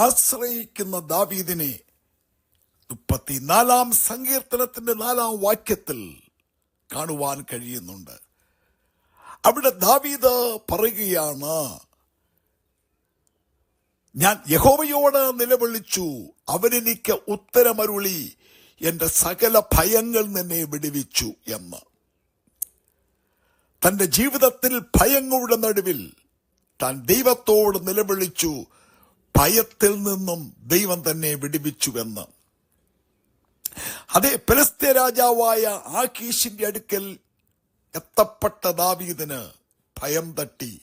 ആശ്രയിക്കുന്ന ദാവീദിനെ മുപ്പത്തിനാലാം സങ്കീർത്തനത്തിന്റെ നാലാം വാക്യത്തിൽ കാണുവാൻ കഴിയുന്നുണ്ട്. അവിടെ ദാവീദ് പറയുകയാണ് ഞാൻ യഹോവയോട് നിലവിളിച്ചു അവനെനിക്ക് ഉത്തരമരുളി എന്റെ സകല ഭയങ്ങൾ നിന്നെ വിടുവിച്ചു എന്ന്. തന്റെ ജീവിതത്തിൽ ഭയങ്ങളുടെ നടുവിൽ താൻ ദൈവത്തോട് നിലവിളിച്ചു ഭയത്തിൽ നിന്നും ദൈവം തന്നെ വിടിവിച്ചുവെന്ന്. അതേ പെലസ്ത്യ രാജാവായ ആകീഷിന്റെ അടുക്കൽ എത്തപ്പെട്ട ദാവീദിന് ഭയം തട്ടി.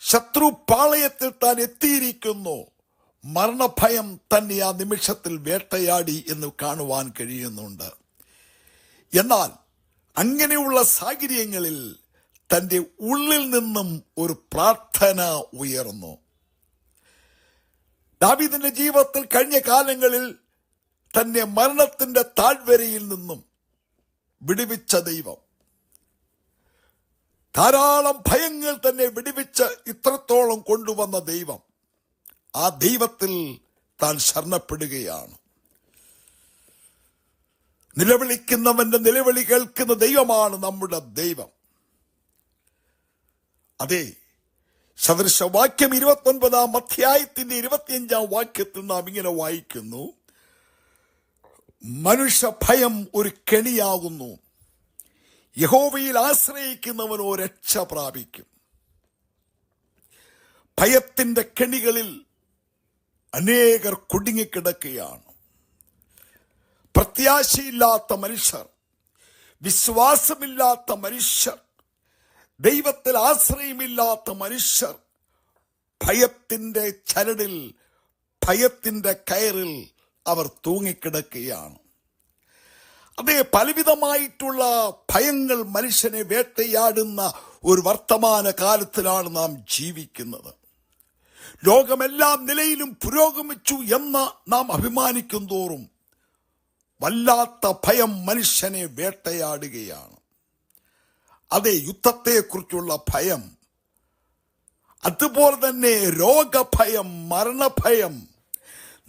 ശത്രു പാളയത്തിൽ താൻ എത്തിയിരിക്കുന്നു. മരണഭയം തന്നെ ആ നിമിഷത്തിൽ വേട്ടയാടി എന്ന് കാണുവാൻ കഴിയുന്നുണ്ട്. എന്നാൽ അങ്ങനെയുള്ള സാഹചര്യങ്ങളിൽ തന്റെ ഉള്ളിൽ നിന്നും ഒരു പ്രാർത്ഥന ഉയർന്നു. ദാവീദിന്റെ ജീവിതത്തിൽ കഴിഞ്ഞ കാലങ്ങളിൽ തന്നെ മരണത്തിന്റെ താഴ്വരയിൽ നിന്നും വിടുവിച്ച ദൈവം. ധാരാളം ഭയങ്ങൾ തന്നെ വിടുവിച്ച് ഇത്രത്തോളം കൊണ്ടുവന്ന ദൈവം ആ ദൈവത്തിൽ താൻ ശരണപ്പെടുകയാണ്. നിലവിളിക്കുന്നവന്റെ നിലവിളി കേൾക്കുന്ന ദൈവമാണ് നമ്മുടെ ദൈവം. അതെ സദൃശവാക്യം ഇരുപത്തി ഒൻപതാം അധ്യായത്തിന്റെ ഇരുപത്തിയഞ്ചാം വാക്യത്തിൽ നാം ഇങ്ങനെ വായിക്കുന്നു. മനുഷ്യ ഭയം ഒരു കെണിയാകുന്നു. യഹോവയിൽ ആശ്രയിക്കുന്നവനോ രക്ഷ പ്രാപിക്കും. ഭയത്തിന്റെ കെണികളിൽ അനേകർ കുടുങ്ങിക്കിടക്കുകയാണ്. പ്രത്യാശയില്ലാത്ത മനുഷ്യർ വിശ്വാസമില്ലാത്ത മനുഷ്യർ ദൈവത്തിൽ ആശ്രയമില്ലാത്ത മനുഷ്യർ ഭയത്തിന്റെ ചരടിൽ ഭയത്തിന്റെ കയറിൽ അവർ തൂങ്ങിക്കിടക്കുകയാണ്. അതേ പലവിധമായിട്ടുള്ള ഭയങ്ങൾ മനുഷ്യനെ വേട്ടയാടുന്ന ഒരു വർത്തമാന കാലത്തിലാണ് നാം ജീവിക്കുന്നത്. ലോകമെല്ലാം നിലയിലും പുരോഗമിച്ചു എന്ന് നാം അഭിമാനിക്കും തോറും വല്ലാത്ത ഭയം മനുഷ്യനെ വേട്ടയാടുകയാണ്. അതെ യുദ്ധത്തെക്കുറിച്ചുള്ള ഭയം. അതുപോലെ തന്നെ രോഗഭയം മരണഭയം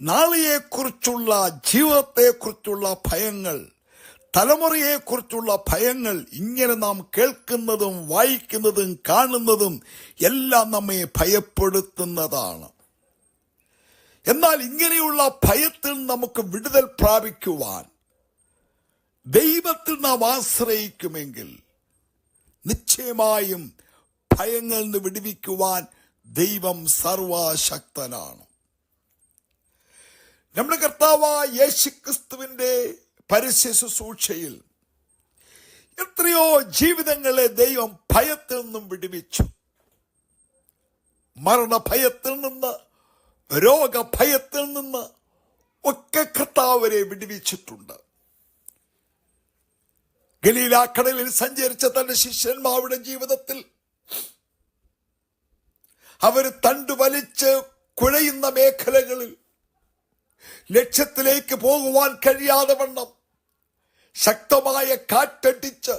നാളെയെക്കുറിച്ചുള്ള ജീവിതത്തെക്കുറിച്ചുള്ള ഭയങ്ങൾ തലമുറയെക്കുറിച്ചുള്ള ഭയങ്ങൾ ഇങ്ങനെ നാം കേൾക്കുന്നതും വായിക്കുന്നതും കാണുന്നതും എല്ലാം നമ്മെ ഭയപ്പെടുത്തുന്നതാണ്. എന്നാൽ ഇങ്ങനെയുള്ള ഭയത്തിൽ നമുക്ക് വിടുതൽ പ്രാപിക്കുവാൻ ദൈവത്തിൽ നാം ആശ്രയിക്കുമെങ്കിൽ നിശ്ചയമായും ഭയങ്ങളിൽ നിന്ന് വിടുവിക്കുവാൻ ദൈവം സർവശക്തനാണ്. നമ്മുടെ കർത്താവായ യേശുക്രിസ്തുവിന്റെ പരസ്യ ശുശ്രൂഷയിൽ എത്രയോ ജീവിതങ്ങളെ ദൈവം ഭയത്തിൽ നിന്നും വിടുവിച്ചു. മരണഭയത്തിൽ നിന്ന് രോഗഭയത്തിൽ നിന്ന് ഒക്കെ കർത്താവരെ വിടുവിച്ചിട്ടുണ്ട്. ഗലീലാക്കടലിൽ സഞ്ചരിച്ച തന്റെ ശിഷ്യന്മാരുടെ ജീവിതത്തിൽ അവർ തണ്ടുവലിച്ച് കുഴയുന്ന മേഖലകളിൽ ലക്ഷ്യത്തിലേക്ക് പോകുവാൻ കഴിയാതെ വണ്ണം ശക്തമായ കാറ്റടിച്ച്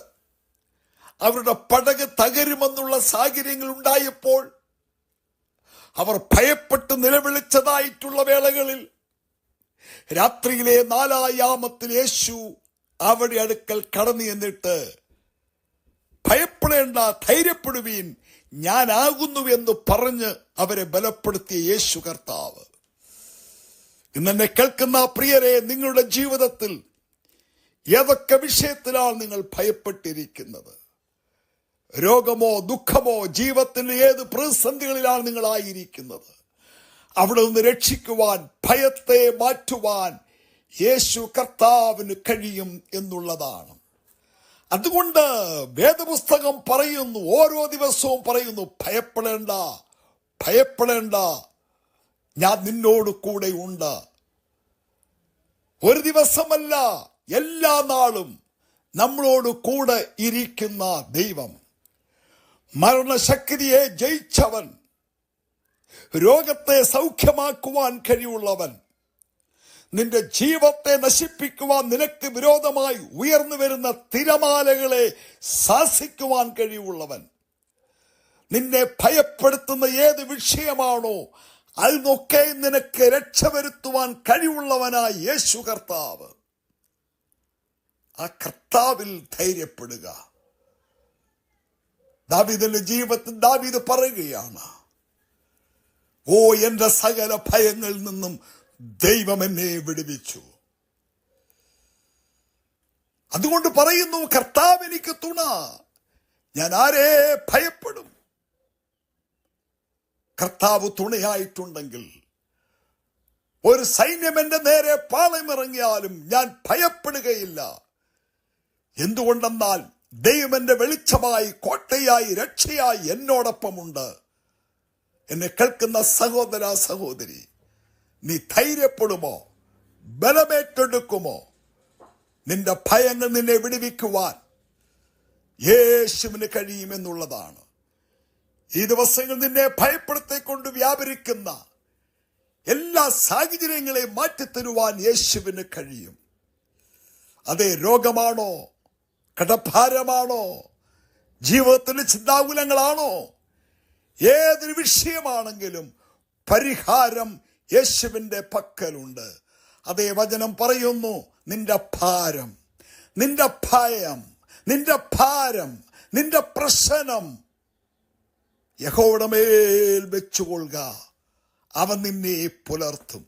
അവരുടെ പടക് തകരുമെന്നുള്ള സാഹചര്യങ്ങൾ ഉണ്ടായപ്പോൾ അവർ ഭയപ്പെട്ട് നിലവിളിച്ചതായിട്ടുള്ള വേളകളിൽ രാത്രിയിലെ നാലായാമത്തിൽ യേശു അവിടെ അടുക്കൽ കടന്നു എന്നിട്ട് ഭയപ്പെടേണ്ട ധൈര്യപ്പെടുവീൻ ഞാനാകുന്നു എന്ന് പറഞ്ഞ് അവരെ ബലപ്പെടുത്തിയ യേശു കർത്താവ്. ഇന്നെന്നെ കേൾക്കുന്ന പ്രിയരെ നിങ്ങളുടെ ജീവിതത്തിൽ ഏതൊക്കെ വിഷയത്തിലാണ് നിങ്ങൾ ഭയപ്പെട്ടിരിക്കുന്നത്? രോഗമോ ദുഃഖമോ ജീവിതത്തിന്റെ ഏത് പ്രതിസന്ധികളിലാണ് നിങ്ങളായിരിക്കുന്നത് അവിടെ നിന്ന് രക്ഷിക്കുവാൻ ഭയത്തെ മാറ്റുവാൻ യേശു കർത്താവിന് കഴിയും എന്നുള്ളതാണ്. അതുകൊണ്ട് വേദപുസ്തകം പറയുന്നു ഓരോ ദിവസവും പറയുന്നു ഭയപ്പെടേണ്ട ഭയപ്പെടേണ്ട ഞാൻ നിന്നോട് കൂടെ ഉണ്ട്. ഒരു ദിവസമല്ല എല്ലാ നാളും നമ്മളോട് കൂടെ ഇരിക്കുന്ന ദൈവം. മരണശക്തിയെ ജയിച്ചവൻ രോഗത്തെ സൗഖ്യമാക്കുവാൻ കഴിവുള്ളവൻ നിന്റെ ജീവത്തെ നശിപ്പിക്കുവാൻ നിനക്ക് വിരോധമായി ഉയർന്നു വരുന്ന തിരമാലകളെ ശാസിക്കുവാൻ കഴിവുള്ളവൻ. നിന്നെ ഭയപ്പെടുത്തുന്ന ഏത് വിഷയമാണോ അതിനൊക്കെ നിനക്ക് രക്ഷ വരുത്തുവാൻ കഴിവുള്ളവനായ യേശു കർത്താവ്. ആ കർത്താവിൽ ധൈര്യപ്പെടുക. ദാവീദിന്റെ ജീവിതത്തിൽ ദാവീദ് പറയുകയാണ് ഓ എന്റെ സകല ഭയങ്ങളിൽ നിന്നും ദൈവം എന്നെ വിടുവിച്ചു. അതുകൊണ്ട് പറയുന്നു കർത്താവ് എനിക്ക് തുണ. ഞാൻ ആരെ ഭയപ്പെടും? കർത്താവ് തുണയായിട്ടുണ്ടെങ്കിൽ ഒരു സൈന്യം എന്റെ നേരെ പാളയമിറങ്ങിയാലും ഞാൻ ഭയപ്പെടുകയില്ല. എന്തുകൊണ്ടെന്നാൽ ദൈവം എന്റെ വെളിച്ചമായി കോട്ടയായി രക്ഷയായി എന്നോടൊപ്പമുണ്ട്. എന്നെ കേൾക്കുന്ന സഹോദര സഹോദരി നീ ധൈര്യപ്പെടുമോ? ബലമേറ്റെടുക്കുമോ? നിന്റെ ഭയങ്ങൾ നിന്നെ വിടുവിക്കുവാൻ യേശുവിന് കഴിയുമെന്നുള്ളതാണ്. ഈ ദിവസങ്ങൾ നിന്നെ ഭയപ്പെടുത്തിക്കൊണ്ട് വ്യാപരിക്കുന്ന എല്ലാ സാഹചര്യങ്ങളെയും മാറ്റിത്തരുവാൻ യേശുവിന് കഴിയും. അതേ രോഗമാണോ? കടഭാരമാണോ? ജീവിതത്തിന്റെ ചിന്താകുലങ്ങളാണോ? ഏതൊരു വിഷയമാണെങ്കിലും പരിഹാരം യേശുവിന്റെ പക്കലുണ്ട്. അതേ വചനം പറയുന്നു നിന്റെ ഭാരം നിന്റെ ഭയം നിന്റെ ഭാരം നിന്റെ പ്രശ്നം യഹോയുടെ മേൽ വെച്ചുകൊള്ളുക. അവൻ നിന്നെ പുലർത്തും.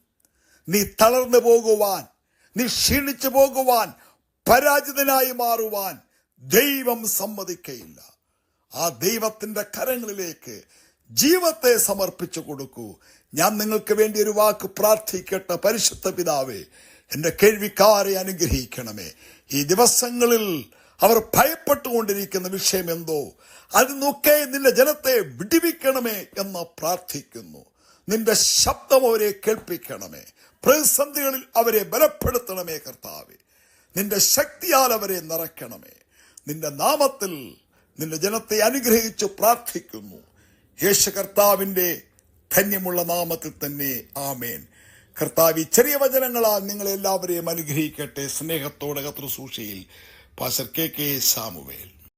നീ തളർന്നു പോകുവാൻ നീ ക്ഷീണിച്ചു പോകുവാൻ പരാജിതനായി മാറുവാൻ ദൈവം സമ്മതിക്കയില്ല. ആ ദൈവത്തിന്റെ കരങ്ങളിലേക്ക് ജീവത്തെ സമർപ്പിച്ചു കൊടുക്കൂ. ഞാൻ നിങ്ങൾക്ക് വേണ്ടി ഒരു വാക്ക് പ്രാർത്ഥിക്കട്ടെ പരിശുദ്ധ പിതാവേ. എന്റെ കേൾവിക്കാരെ അനുഗ്രഹിക്കണമേ. ഈ ദിവസങ്ങളിൽ അവർ ഭയപ്പെട്ടുകൊണ്ടിരിക്കുന്ന വിഷയം എന്തോ? അത് അതിനൊക്കെ നിന്റെ ജനത്തെ വിടിവിക്കണമേ എന്ന് പ്രാർത്ഥിക്കുന്നു. നിന്റെ ശബ്ദം അവരെ കേൾപ്പിക്കണമേ. പ്രതിസന്ധികളിൽ അവരെ ബലപ്പെടുത്തണമേ കർത്താവെ. നിന്റെ ശക്തിയാൽ അവരെ നിറയ്ക്കണമേ. നിന്റെ നാമത്തിൽ നിന്റെ ജനത്തെ അനുഗ്രഹിച്ചു പ്രാർത്ഥിക്കുന്നു. യേശു കർത്താവിന്റെ ധന്യമുള്ള നാമത്തിൽ തന്നെ ആമേൻ. കർത്താവി ചെറിയ വചനങ്ങളാൽ നിങ്ങളെല്ലാവരെയും അനുഗ്രഹിക്കട്ടെ. സ്നേഹത്തോടെ കത്രസൂഷയിൽ പാസർ കെ കെ സാമുവേൽ.